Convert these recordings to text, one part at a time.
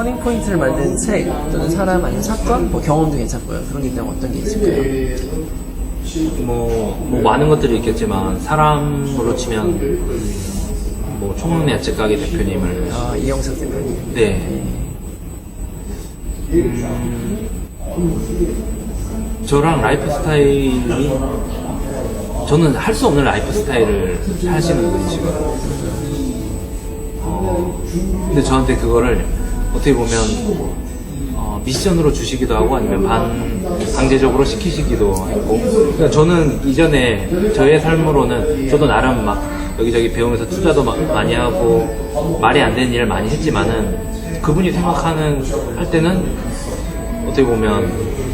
터닝 포인트를 만드는 책 또는 사람 아니면 사건, 뭐 경험도 괜찮고요. 그런 게 있다면 어떤 게 있을까요? 뭐, 뭐 많은 것들이 있겠지만 사람으로 치면 음, 뭐 총론의 야채 가게 대표님을 아, 이영석 대표님. 네. 음, 저랑 라이프 스타일이 저는 할 수 없는 라이프 스타일을 하시는 분이시거든요. 어, 근데 저한테 그거를 어떻게 보면 어, 미션으로 주시기도 하고 아니면 반 강제적으로 시키시기도 했고. 그러니까 저는 이전에 저의 삶으로는 저도 나름 막 여기저기 배우면서 투자도 마- 많이 하고 말이 안 되는 일을 많이 했지만은 그분이 생각하는 할 때는 어떻게 보면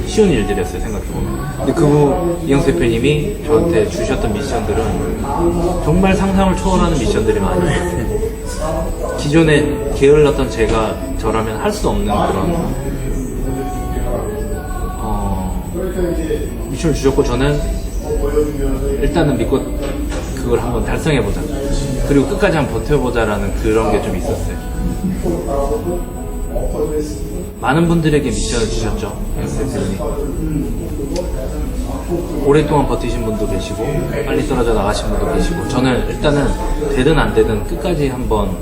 쉬운 일들이었어요 생각해보면 근데 그분 이영수 대표님이 저한테 주셨던 미션들은 정말 상상을 초월하는 미션들이 있었어요. 기존에 게을렀던 제가 저라면 할 수 없는 그런 어, 미션을 주셨고 저는 일단은 믿고 그걸 한번 달성해보자. 그리고 끝까지 한번 버텨보자라는 그런 게 좀 있었어요 많은 분들에게 미션을 주셨죠. 오랫동안 버티신 분도 계시고 빨리 떨어져 나가신 분도 계시고 저는 일단은 되든 안 되든 끝까지 한번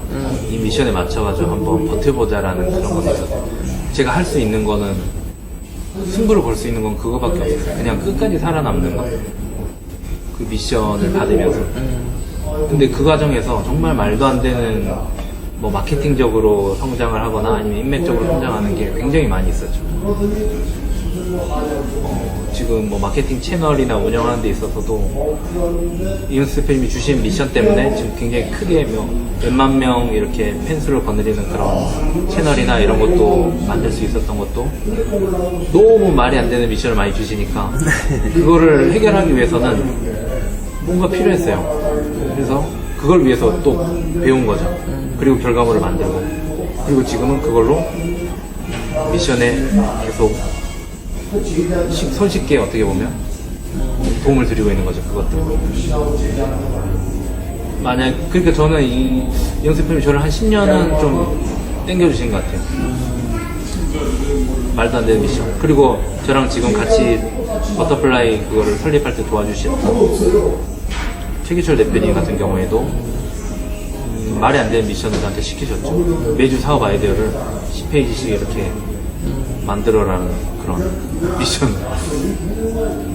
이 미션에 맞춰가지고 한번 버텨보자라는 그런 건 있었어요. 제가 할 수 있는 거는 승부를 걸수 있는 건 그거밖에 없었어요. 그냥 끝까지 살아남는 거 그 미션을 받으면서. 근데 그 과정에서 정말 말도 안 되는 뭐 마케팅적으로 성장을 하거나 아니면 인맥적으로 성장하는 게 굉장히 많이 있었죠. 어, 지금 뭐 마케팅 채널이나 운영하는 데 있어서도 이윤수 대표님이 주신 미션 때문에 지금 굉장히 크게 뭐 몇만 명 이렇게 팬수를 거느리는 그런 채널이나 이런 것도 만들 수 있었던 것도 너무 말이 안 되는 미션을 많이 주시니까 그거를 해결하기 위해서는 뭔가 필요했어요. 그래서 그걸 위해서 또 배운 거죠. 그리고 결과물을 만들고 그리고 지금은 그걸로 미션에 계속 시- 손쉽게 어떻게 보면 도움을 드리고 있는 거죠. 그것들. 만약 그러니까 저는 이 연습팀이 저를 한 10년은 좀 땡겨주신 것 같아요. 말도 안 되는 미션. 그리고 저랑 지금 같이 버터플라이 그거를 설립할 때 도와주셨던 최기철 대표님 같은 경우에도 음, 말이 안 되는 미션을 저한테 시키셨죠. 매주 사업 아이디어를 10페이지씩 이렇게 만들어라는 그런 미션.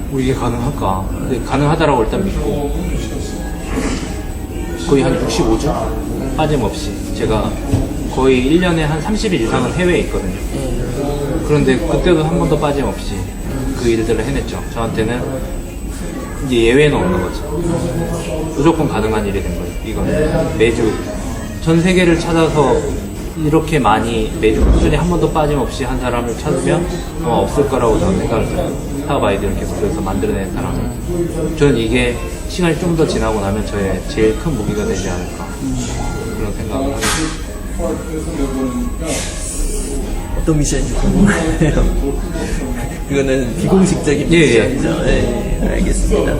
뭐 이게 가능할까? 근데 가능하다라고 일단 믿고 거의 한 65주? 빠짐없이. 제가 거의 1년에 한 30일 이상은 해외에 있거든요. 그런데 그때도 한 번도 빠짐없이 그 일들을 해냈죠. 저한테는 이제 예외는 없는 거죠. 무조건 가능한 일이 된 거예요. 이거는 매주 전 세계를 찾아서 이렇게 많이 매주 꾸준히 한 번도 빠짐없이 한 사람을 찾으면 아마 없을 거라고 저는 생각을 해요. 사업 아이디어를 계속해서 만들어낸 사람은. 저는 이게 시간이 좀 더 지나고 나면 저의 제일 큰 무기가 되지 않을까. 그런 생각을 하고 어떤 미션인지 궁금해요. 그거는 비공식적인 예, 예. 미션이죠. 예, 예, 알겠습니다.